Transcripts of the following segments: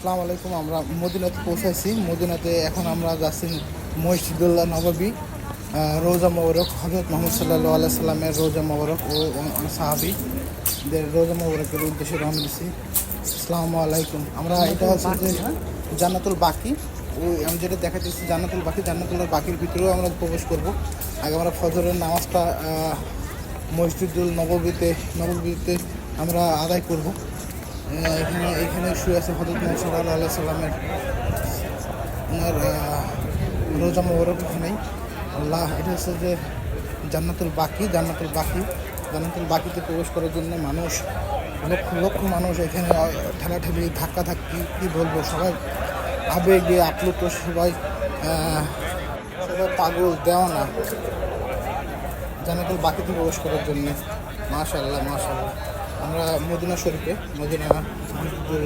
আসসালামু আলাইকুম আমরা মদিনাতে পৌঁছাইছি। মদিনাতে এখন আমরা যাচ্ছি মসজিদুল্লাহ নবাবী রোজা মোবারক। হজরত মোহাম্মদ সাল্লাহ আল্লাহ সাল্লামের রোজা মোবারক ও সাহাবিদের রোজা মোবারকের উদ্দেশ্যে রওনা দিচ্ছি আসসালামু আলাইকুম। আমরা এটা হচ্ছে যে জান্নাতুল বাকি ওই আমি যেটা দেখাচ্ছি জান্নাতুল বাকি জান্নাতুল বাকির ভিতরেও আমরা প্রবেশ করব। আগে আমরা ফজরের নামাজটা মসজিদুল নববীতে নববীতে আমরা আদায় করব। এখানে এখানে শুয়ে আছে হজরত মোহাম্মদ আল্লাহ সাল্লামের ওনার রোজা মোবারক এখানেই। আল্লাহ, এটা হচ্ছে যে জান্নাতুল বাকি জান্নাতুল বাকি। জান্নাতুল বাকিতে প্রবেশ করার জন্য মানুষ, লক্ষ লক্ষ মানুষ এখানে ঠেলাঠেলি, ধাক্কা ধাক্কি, কী বলব, সবাই আবেগে, আপ্লুত, সবাই সবাই পাগল, দেওয়ানা। জান্নাতুল বাকিতে প্রবেশ করার জন্য। মাশাল্লাহ মাশাল্লাহ আমরা মদিনা শরীফে, মদিনা মসজিদুল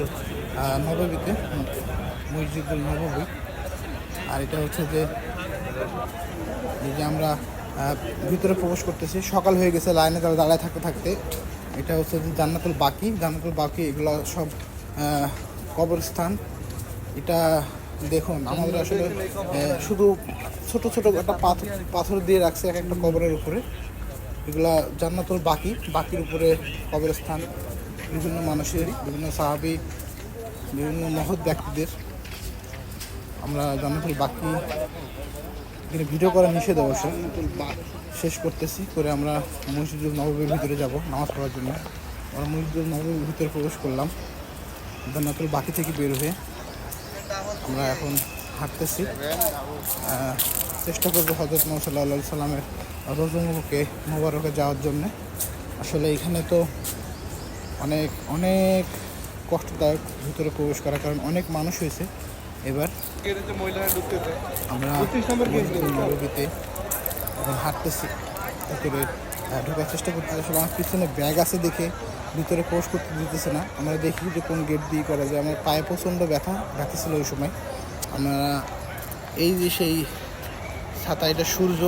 নববীতে, মসজিদুল নববী। আর এটা হচ্ছে যে, এই যে আমরা ভিতরে প্রবেশ করতেছি, সকাল হয়ে গেছে, লাইনে তারা দাঁড়ায় থাকতে থাকতে। এটা হচ্ছে যে জান্নাতুল বাকি জান্নাতুল বাকি এগুলো সব কবরস্থান। এটা দেখুন, আমাদের আসলে শুধু ছোট ছোট একটা পাথর পাথর দিয়ে রাখছে এক একটা কবরের উপরে। এগুলা জান্নাতুল বাকি, বাকির উপরে কবরস্থান বিভিন্ন মানুষের বিভিন্ন সাহাবি, বিভিন্ন মহৎ ব্যক্তিদের। আমরা জান্নাতুল বাকি এখানে ভিডিও করা নিষেধ অবশ্য। শেষ করতেছি, করে আমরা মসজিদুল নববীর ভিতরে যাব নামাজ পড়ার জন্য। আমরা মসজিদুল নববীর ভিতরে প্রবেশ করলাম জান্নাতুল বাকি থেকে বের হয়ে আমরা এখন হাঁটতেছি। চেষ্টা করব হজরত মোহাম্মদ সাল্লামের রোজমুখে মোবারকে যাওয়ার জন্যে। আসলে এখানে তো অনেক অনেক কষ্টদায়ক ভিতরে প্রবেশ করার কারণ অনেক মানুষ হয়েছে। এবার আমরা এখন হাঁটতেছি। ভিতরে ঢোকার চেষ্টা করতেছি। আসলে আমার পিছনে ব্যাগ আছে দেখে ভিতরে প্রবেশ করতে দিতেছে না। আমরা দেখি যে কোন গেট দিয়ে করা যায়। আমার পায়ে প্রচণ্ড ব্যথা ব্যথা ছিল ওই সময়। আমরা এই যে সেই ছাতা এটা সূর্য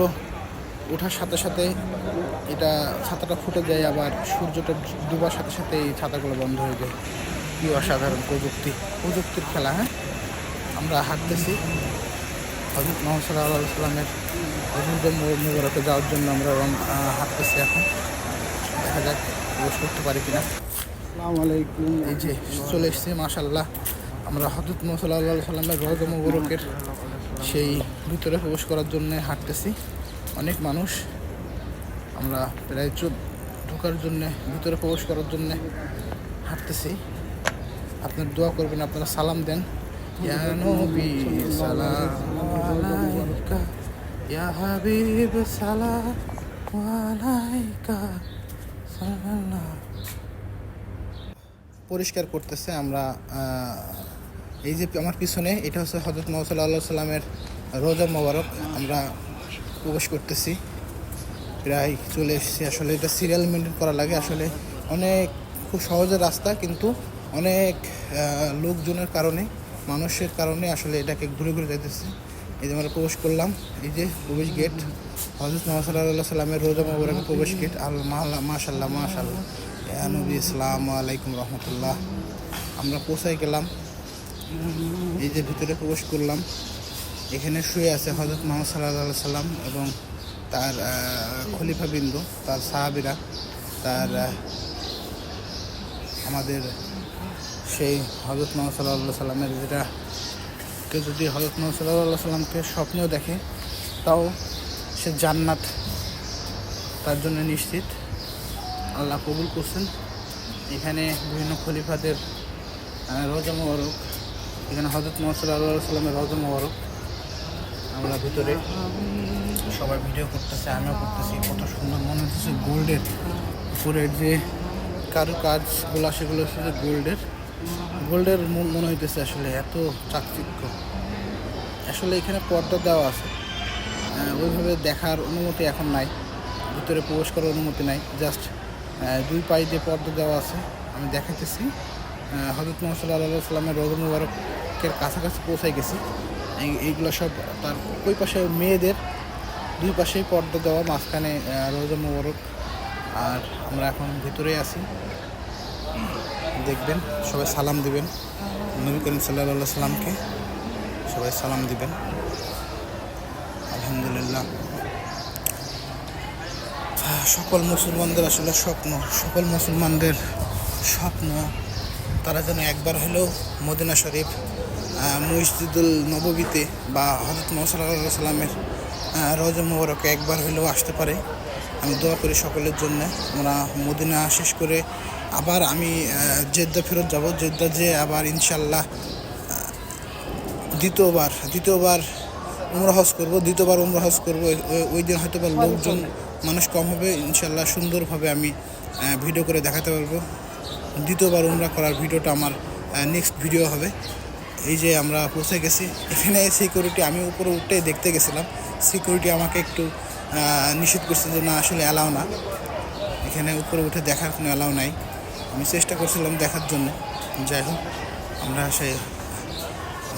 ওঠার সাথে সাথে এটা ছাতাটা ফুটে যায় আবার সূর্যটা ডুবার সাথে সাথে এই ছাতাগুলো বন্ধ হয়ে যায়। কি অসাধারণ প্রযুক্তি। প্রযুক্তির খেলা হ্যাঁ? আমরা হাঁটতেছি। হজরত মোহাম্মদ সাল্লাহ সাল্লামের মুবারকে যাওয়ার জন্য আমরা হাঁটতেছি এখন। দেখা যাক প্রবেশ করতে পারি কিনা। আসসালামু আলাইকুম। এই যে চলে এসেছি মাশাল্লাহ আমরা হজরত মোহাম্মদ সাল্লাহ সাল্লামের রোজা মুবারকের সেই ভিতরে প্রবেশ করার জন্য হাঁটতেছি। অনেক মানুষ আমরা প্রায় ঢোকার জন্য, ভিতরে প্রবেশ করার জন্যে হাঁটতেছি। আপনার দোয়া করবেন, আপনারা সালাম দেন। পরিষ্কার করতেছে আমরা এই যে আমার পিছনে, এটা হচ্ছে হজরত মোহাম্মদ সাল্লামের রোজা মোবারক। আমরা প্রবেশ করতেছি। প্রায় চলে এসেছি। আসলে এটা সিরিয়াল মেনটেন করা লাগে। আসলে অনেক খুব সহজের রাস্তা, কিন্তু অনেক লোকজনের কারণে, মানুষের কারণে আসলে এটাকে ঘুরে ঘুরে যেতেছে এই যে আমরা প্রবেশ করলাম, এই যে প্রবেশ গেট হজরত মোহাম্মদ সাল্লাহ সাল্লামের রোজা মোবারকের প্রবেশ গেট আল্লাহ মাশাল্লাহ মাশাল্লাহ ইয়া নবী ইসলাম আলাইকুম রহমতুল্লাহ। আমরা পৌঁছাই গেলাম। এই যে ভিতরে প্রবেশ করলাম। এখানে শুয়ে আছে হজরত মোহাম্মদ সাল্লাহ সাল্লাম এবং তার আহ, খলিফা বিন্দু তার সাহাবিরা তার আমাদের সেই হজরত মোহাম্মদ সাল্লাহ সাল্লামের যেটা কেউ যদি হজরত মোহাম্মদ সাল্লাহ সাল্লামকে স্বপ্নেও দেখে তাও সে জান্নাত তার জন্য নিশ্চিত। আল্লাহ কবুল করছেন। এখানে বিভিন্ন খলিফাদের আহ, রোজা মোবারক এখানে হজরত মোহাম্মদ সাল্লাহ সাল্লামের রোজা মোবারক। আমরা ভিতরে সবাই ভিডিও করতেছে, আমিও করতেছি, কত সুন্দর মনে হচ্ছে গোল্ডের। উপরের যে কারু কাজগুলো সেগুলো হচ্ছে গোল্ডের। গোল্ডের মন- হইতেছে আসলে এত চাকচিক্য। আসলে এখানে পর্দা দেওয়া আছে। ওইভাবে দেখার অনুমতি এখন নাই। ভিতরে প্রবেশ করার অনুমতি নাই। জাস্ট দুই পাই দিয়ে পর্দা দেওয়া আছে। আমি দেখাইতেছি। হজরত মোহাম্মদ সাল্লামের রোজ মুবারকের কাছাকাছি পৌঁছাই গেছি। এইগুলো সব তার ওই পাশে মেয়েদের দুই পাশেই পর্দা দেওয়া, মাঝখানে রোজা মুবারক। আর আমরা এখন ভিতরে আছি। দেখবেন, সবাই সালাম দিবেন। নবী করিম সাল্লাহ সাল্লামকে সবাই সালাম দিবেন। আলহামদুলিল্লাহ। সকল মুসলমানদের আসলে স্বপ্ন, সকল মুসলমানদের স্বপ্ন তারা যেন একবার হলেও মদিনা শরীফ মসজিদুল নববীতে বা হজরত মোহাম্মদ সাল্লামের রজ মোবারকে একবার হলেও আসতে পারে। আমি দোয়া করি সকলের জন্য। আমরা মদিনা শেষ করে আবার আমি জেদ্দা ফেরত যাব। জেদ্দা যে আবার ইনশাল্লাহ দ্বিতীয়বার দ্বিতীয়বার উমরা হজ করব। দ্বিতীয়বার উমরা হজ করব। ওই- ওই দিন হয়তো বা লোকজন মানুষ কম হবে। ইনশাল্লাহ সুন্দরভাবে আমি ভিডিও করে দেখাতে পারব। দ্বিতীয়বার উমরা করার ভিডিওটা আমার নেক্সট ভিডিও হবে। এই যে আমরা পৌঁছে গেছি, এখানে সিকিউরিটি আমি উপরে উঠে দেখতে গেছিলাম। সিকিউরিটি আমাকে একটু নিষেধ করছে যে না, আসলে অ্যালাও না। এখানে উপরে উঠে দেখার কোনো অ্যালাও নাই। আমি চেষ্টা করছিলাম দেখার জন্য। যাই হোক, আমরা সেই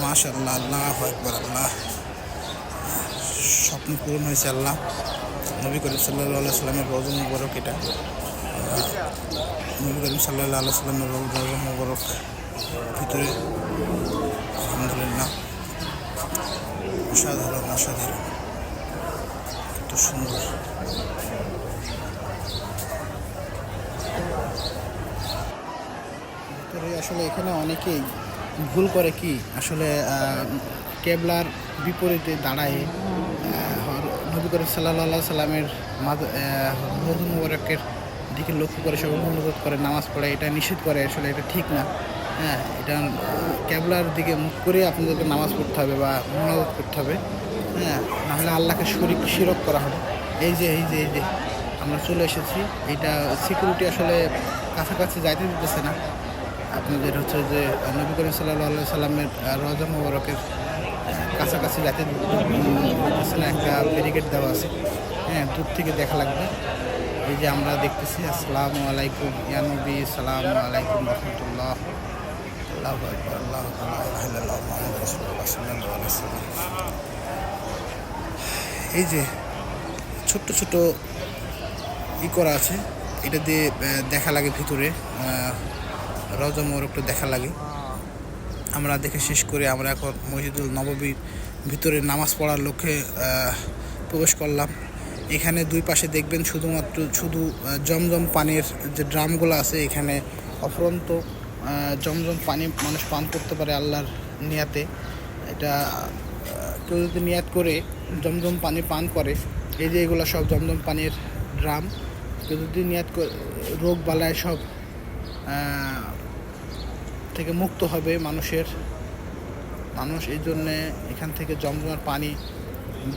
মাশাল্লাহ আল্লাহ একবার আল্লাহ। স্বপ্ন পূরণ হয়েছে আল্লাহ। নবী করিম সাল্লাহ সাল্লামের রজম মুবারক এটা। নবী করিম সাল্লাহ আল্লাহ সাল্লামের মুবারক ভিতরে আলহামদুলিল্লাহ, অসাধারণ অসাধারণ, এত সুন্দর। আসলে এখানে অনেকেই ভুল করে কি? আসলে কেবলার বিপরীতে দাঁড়ায় নবী করিম সাল্লাহ সাল্লামের মাদ মুবারকের দিকে লক্ষ্য করে সবাই অনুরোধ করে নামাজ পড়ে এটা নিষেধ করে আসলে এটা ঠিক না। হ্যাঁ এটা আহ, কেবলার দিকে মুখ করে আপনাদেরকে নামাজ পড়তে হবে বা মনোরোধ করতে হবে। হ্যাঁ নাহলে আল্লাহকে শরিক শিরক করা হবে। এই যে এই যে এই যে আমরা চলে এসেছি। এটা সিকিউরিটি আসলে কাছাকাছি যাইতে দিতেছে না। আপনাদের হচ্ছে যে নবী করিম সাল্লাহ সাল্লামের রজা মোবারকের কাছাকাছি যাতে একটা ব্যারিকেড দেওয়া আছে। হ্যাঁ দূর থেকে দেখা লাগবে। এই যে আমরা দেখতেছি আসসালামু আলাইকুম। ইয়া নবী সালাম আলাইকুম রহমতুল্লাহ। এই যে ছোট্ট ছোট ই করা আছে এটা দিয়ে দেখা লাগে ভিতরে আহ, রজা মোরকটা দেখা লাগে। আমরা দেখে শেষ করে আমরা এখন মসজিদুল নববীর ভিতরে নামাজ পড়ার লক্ষ্যে প্রবেশ করলাম। এখানে দুই পাশে দেখবেন শুধুমাত্র, শুধু জমজম পানির যে ড্রামগুলো আছে এখানে অফরন্ত জমজম পানি মানুষ পান করতে পারে আল্লাহর নিয়াতে। এটা কেউ যদি নিয়াত করে জমজম পানি পান করে, এই যে এগুলো সব জমজম পানির ড্রাম, কেউ যদি নিয়াত করে, রোগ বালায় সব থেকে মুক্ত হবে মানুষের, মানুষ এই জন্যে এখান থেকে জমজমার পানি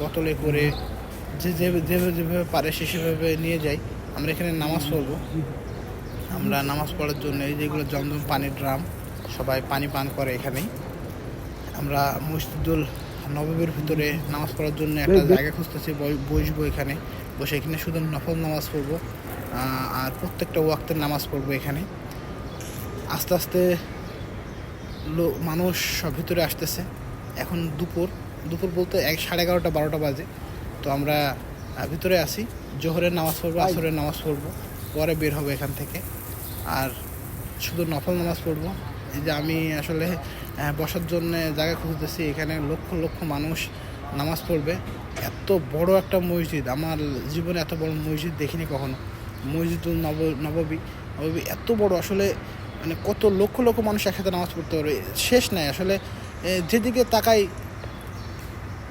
বোতলে করে যে যেভাবে যেভাবে পারে সে সেভাবে নিয়ে যাই। আমরা এখানে নামাজ পড়ব। আমরা নামাজ পড়ার জন্য এই যেগুলো জমজম পানির ড্রাম সবাই পানি পান করে এখানেই। আমরা মসজিদুল নববীর ভিতরে নামাজ পড়ার জন্য একটা জায়গা খুঁজতেছি বসবো এখানে। বসে এখানে শুধু নফল নামাজ পড়ব আর প্রত্যেকটা ওয়াক্তের নামাজ পড়ব এখানে। আস্তে আস্তে লো- মানুষ সব ভিতরে আসতেছে। এখন দুপুর। দুপুর বলতে এক সাড়ে এগারোটা বারোটা বাজে। তো আমরা ভিতরে আসি জোহরের নামাজ পড়ব আসরের নামাজ পড়ব পরে বের হব এখান থেকে। আর শুধু নফল নামাজ পড়ব। এই যে আমি আসলে বসার জন্য জায়গা খুঁজতেছি এখানে লক্ষ লক্ষ মানুষ নামাজ পড়বে। এত বড় একটা মসজিদ আমার জীবনে এত বড় মসজিদ দেখিনি কখনো। মসজিদুল নব নববী। নববী এত বড় আসলে মানে কত লক্ষ লক্ষ মানুষ একসাথে নামাজ পড়তে পারবে। শেষ নাই আসলে যেদিকে তাকাই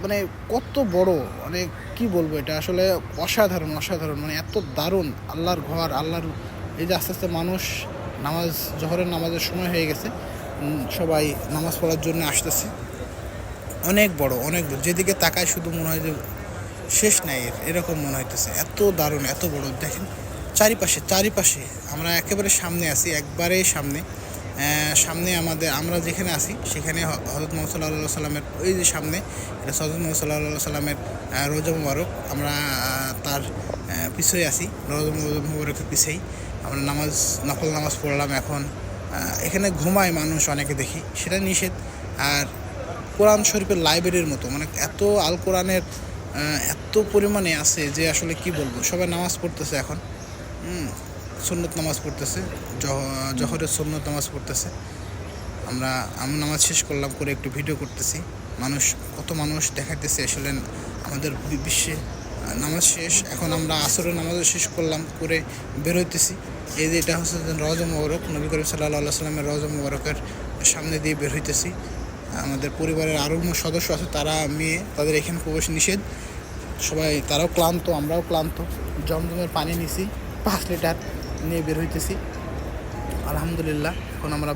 মানে কত বড় মানে কি বলব এটা? আসলে অসাধারণ অসাধারণ মানে এত দারুণ। আল্লাহর ঘর, আল্লাহর এই যে আস্তে আস্তে মানুষ নামাজ, জহরের নামাজের সময় হয়ে গেছে সবাই নামাজ পড়ার জন্য আসতেছে। অনেক বড়, অনেক। যেদিকে তাকায় শুধু মনে হয় যে শেষ নাই এর, এরকম মনে হইতেছে। এত দারুণ, এত বড়। দেখেন, চারিপাশে চারিপাশে আমরা একেবারে সামনে আছি, একবারে সামনে। সামনে আমাদের, আমরা যেখানে আছি, সেখানে হজরত মোহাম্মদ সাল্লাহ সাল্লামের ওই যে সামনে, এটা হজরত মোহাম্মদ সাল্লাহ সাল্লামের রোজা মুবারক, আমরা তার পিছনে আছি, রোজা মুবারকের পিছেই। আমরা নামাজ নকল নামাজ পড়লাম এখন। এখানে ঘুমায় মানুষ অনেকে দেখি, সেটা নিষেধ। আর কোরআন শরীফের লাইব্রেরির মতো মানে এত আল কোরআনের এত পরিমাণে আছে যে আসলে কি বলব, সবাই নামাজ পড়তেছে এখন। সুন্নত নামাজ পড়তেছে, জহ- জহরের সুন্নত নামাজ পড়তেছে। আমরা আমি নামাজ শেষ করলাম, করে একটু ভিডিও করতেছি। মানুষ, কত মানুষ দেখাইতেছে আসলে আমাদের বিশ্বে। নামাজ শেষ, এখন আমরা আসরের নামাজও শেষ করলাম, করে বের হইতেছি এই যে এটা হচ্ছে রজ মোবারক, নবী করিম সাল্লাহ সাল্লামের রজ মোবারকের সামনে দিয়ে বের হইতেছি আমাদের পরিবারের আরও সদস্য আছে, তারা মেয়ে, তাদের এখানে প্রবেশ নিষেধ। সবাই, তারাও ক্লান্ত, আমরাও ক্লান্ত। জমজমের পানি নিছি, পাঁচ লিটার। নিয়ে বের হইতেছি। আলহামদুলিল্লাহ, এখন আমরা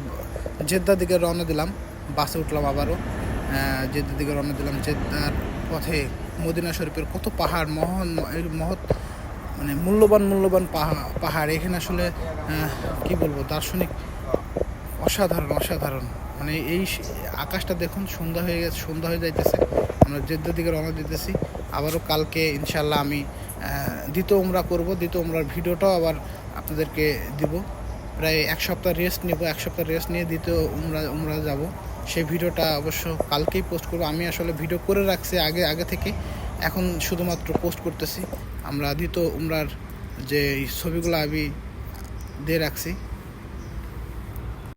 জেদ্দার দিকে রওনা দিলাম, বাসে উঠলাম আবারও। জেদ্দার দিকে রওনা দিলাম, জেদ্দার পথে মদিনা শরীফের কত পাহাড়, মহান মহৎ মানে মূল্যবান মূল্যবান পাহাড় পাহাড়। এখানে আসলে কি বলব, দার্শনিক অসাধারণ অসাধারণ। মানে এই আকাশটা দেখুন, সন্ধ্যা হয়ে গেছে, সন্ধ্যা হয়ে যাইতেছে। আমরা জেদ্দার দিকে রওনা দিতেছি। আবারও কালকে ইনশাল্লাহ আমি দ্বিতীয় উমরা করব। দ্বিতীয় উমরার ভিডিওটাও আবার আপনাদেরকে দিব। প্রায় এক সপ্তাহ রেস্ট নেব, এক সপ্তাহ রেস্ট নিয়ে দ্বিতীয় উমরা উমরা যাব। সেই ভিডিওটা অবশ্য কালকেই পোস্ট করব। আমি আসলে ভিডিও করে রাখছি আগে আগে থেকে। এখন শুধুমাত্র পোস্ট করতেছি। আমরা দ্বিতীয় উমরার যে ছবিগুলো আমি দিয়ে রাখছি